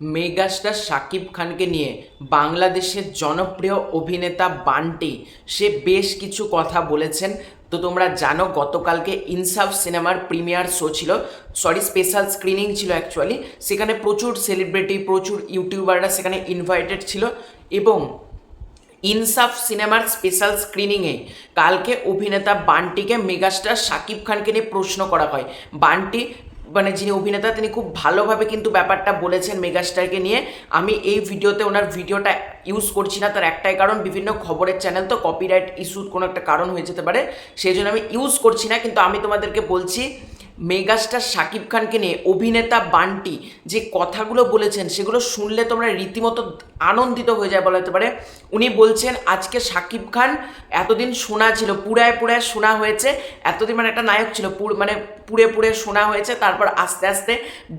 Megastar Shakib খানকে নিয়ে বাংলাদেশের জনপ্রিয় অভিনেতা বান্টি, সে বেশ কিছু কথা বলেছেন। তো তোমরা জানো, গতকালকে ইনসাফ সিনেমার প্রিমিয়ার শো ছিল। সরি, স্পেশাল স্ক্রিনিং ছিল অ্যাকচুয়ালি সেখানে প্রচুর সেলিব্রিটি প্রচুর ইউটিউবাররা সেখানে ইনভাইটেড ছিল এবং ইনসাফ সিনেমার স্পেশাল স্ক্রিনিংয়ে কালকে অভিনেতা বান্টিকে মেগাস্টার শাকিব খানকে নিয়ে প্রশ্ন করা হয়। বান্টি মানে যিনি অভিনেতা, তিনি খুব ভালোভাবে কিন্তু ব্যাপারটা বলেছেন মেগাস্টারকে নিয়ে। আমি এই ভিডিওতে ওনার ভিডিওটা ইউজ করছি না, তার একটাই কারণ, বিভিন্ন খবরের চ্যানেল তো কপিরাইট ইস্যুর কোনো একটা কারণ হয়ে যেতে পারে, সেই জন্য আমি ইউজ করছি না, কিন্তু আমি তোমাদেরকে বলছি মেগাস্টার শাকিব খানকে নিয়ে অভিনেতা বান্টি যে কথাগুলো বলেছেন, সেগুলো শুনলে তোমরা রীতিমতো আনন্দিত হয়ে যায় বলা যেতে পারে। উনি বলছেন, আজকে শাকিব খান এতদিন শোনা ছিল পুরায় পুরায় শোনা হয়েছে, এতদিন মানে একটা নায়ক ছিল পুর মানে পুড়ে পুড়ে শোনা হয়েছে, তারপর আস্তে আস্তে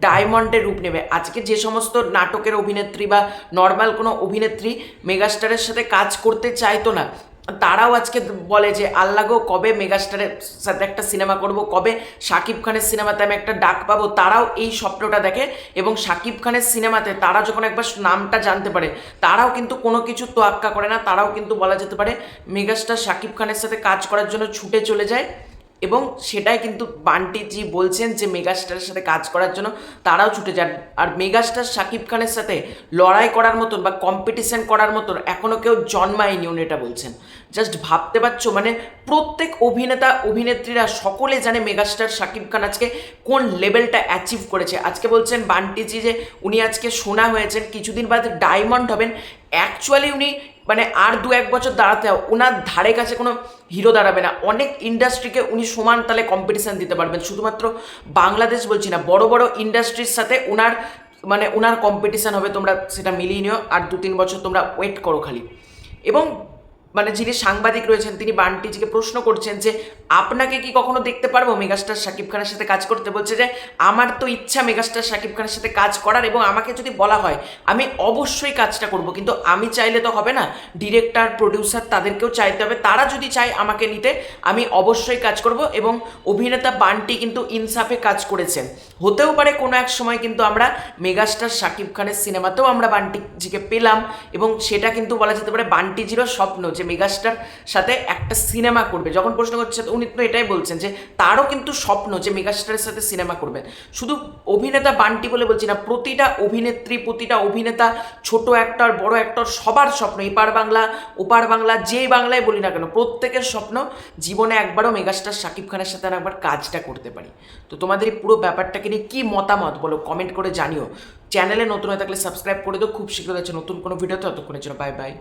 ডায়মন্ডের রূপ নেবে। আজকে যে সমস্ত নাটকের অভিনেত্রী বা নর্মাল কোনো অভিনেত্রী মেগাস্টারের সাথে কাজ করতে চাইতো না তারাও আজকে বলে যে, আল্লাহ গো, কবে মেগাস্টারের সাথে একটা সিনেমা করব? কবে শাকিব খানের সিনেমাতে আমি একটা ডাক পাবো? তারাও এই স্বপ্নটা দেখে এবং শাকিব খানের সিনেমাতে তারা যখন একবার নামটা জানতে পারে, তারাও কিন্তু কোনো কিছু তোয়াক্কা করে না। তারাও কিন্তু বলা যেতে পারে, মেগাস্টার শাকিব খানের সাথে কাজ করার জন্য ছুটে চলে যায়। এবং সেটাই কিন্তু বান্টিজি বলছেন যে মেগাস্টারের সাথে কাজ করার জন্য তারাও ছুটে যান। আর মেগাস্টার শাকিব খানের সাথে লড়াই করার মতন বা কম্পিটিশন করার মতন এখনও কেউ জন্মায়নি উনি এটা বলছেন। জাস্ট ভাবতে পারছ মানে প্রত্যেক অভিনেতা, অভিনেত্রীরা সকলে জানে মেগাস্টার শাকিব খান আজকে কোন লেভেলটা অ্যাচিভ করেছে। আজকে বলছেন বান্টিজি যে উনি আজকে শোনা হয়েছেন, কিছুদিন বাদে ডায়মন্ড হবেন। অ্যাকচুয়ালি উনি মানে আর দু এক বছর দাঁড়াতে হবে। ওনার ধারে কাছে কোনো হিরো দাঁড়াবে না। অনেক ইন্ডাস্ট্রিকে উনি সমান তালে কম্পিটিশান দিতে পারবেন। শুধুমাত্র বাংলাদেশ বলছি না, বড় বড় ইন্ডাস্ট্রির সাথে ওনার মানে ওনার কম্পিটিশান হবে, তোমরা সেটা মিলিয়ে নিও। আর দু তিন বছর তোমরা ওয়েট করো খালি। এবং মানে যিনি সাংবাদিক রয়েছেন, তিনি বান্টিজিকে প্রশ্ন করছেন যে, আপনাকে কি কখনো দেখতে পারব? মেগাস্টার শাকিব খানের সাথে কাজ করতে বলছে যে, আমার তো ইচ্ছা মেগাস্টার শাকিব খানের সাথে কাজ করার এবং আমাকে যদি বলা হয়, আমি অবশ্যই কাজটা করব। কিন্তু আমি চাইলে তো হবে না। ডিরেক্টর, প্রডিউসার তাদেরকেও চাইতে হবে। তারা যদি চায় আমাকে নিতে, আমি অবশ্যই কাজ করব এবং অভিনেতা বান্টি কিন্তু ইনসাফে কাজ করেছেন। হতেও পারে কোনো এক সময় কিন্তু আমরা মেগাস্টার শাকিব খানের সিনেমাতেও আমরা বান্টিজিকে পেলাম এবং সেটা কিন্তু বলা যেতে পারে বান্টিজিরও স্বপ্ন যে মেগাস্টার সাথে একটা সিনেমা করবে। যখন প্রশ্ন করছে উনি তো এটাই বলছেন যে, তারও কিন্তু স্বপ্ন যে মেগাস্টারের সাথে সিনেমা করবেন। শুধু অভিনেতা বান্টি বলে বলছি না, প্রতিটা অভিনেত্রী, প্রতিটা অভিনেতা, ছোট অ্যাক্টর বড় অ্যাক্টর সবার স্বপ্ন, এপার বাংলা, ওপার বাংলা যেই বাংলায় বলি না কেন, প্রত্যেকের স্বপ্ন জীবনে একবারও মেগাস্টার শাকিব খানের সাথে আর একবার কাজটা করতে পারি। তো তোমাদের এই পুরো ব্যাপারটাকে নিয়ে কী মতামত বলো? কমেন্ট করে জানিও। চ্যানেলে নতুন হয়ে থাকলে সাবস্ক্রাইব করে দিও। খুব শীঘ্র আছে নতুন কোনো ভিডিও ততক্ষণের জন্য বাই বাই